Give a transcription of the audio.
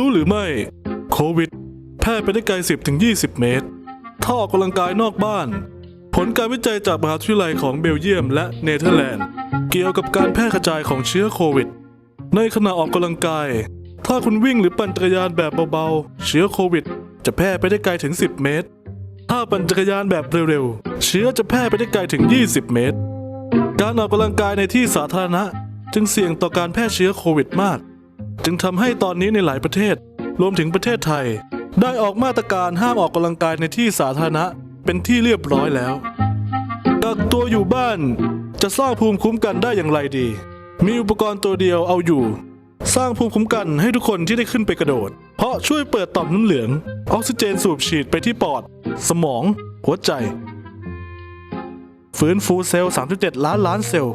รู้หรือไม่ โควิด แพร่ไปได้ไกล 10-20 เมตร ถ้าออกกำลังกายนอกบ้าน ผลการวิจัยจากมหาวิทยาลัยของเบลเยียมและเนเธอร์แลนด์ เกี่ยวกับการแพร่กระจายของเชื้อโควิด ในขณะออกกำลังกาย ถ้าคุณวิ่งหรือปั่นจักรยานแบบเบาๆ เชื้อโควิด จะแพร่ไปได้ไกลถึง 10 เมตร ถ้าปั่นจักรยานแบบเร็วๆ เชื้อจะแพร่ไปได้ไกลถึง 20 เมตร การออกกำลังกายในที่สาธารณะ จึงเสี่ยงต่อการแพร่เชื้อโควิดมาก จึงทำให้ตอนนี้ในหลายประเทศ รวมถึงประเทศไทย ได้ออกมาตรการห้ามออกกำลังกายในที่สาธารณะ เป็นที่เรียบร้อยแล้วกักตัวอยู่บ้าน จะสร้างภูมิคุ้มกันได้อย่างไรดี มีอุปกรณ์ตัวเดียวเอาอยู่ สร้างภูมิคุ้มกันให้ทุกคนที่ได้ขึ้นไปกระโดด เพราะช่วยเปิดต่อมน้ำเหลือง ออกซิเจนสูบฉีดไปที่ปอด สมอง หัวใจ ฟื้นฟูเซลล์ 37 ล้านล้านเซลล์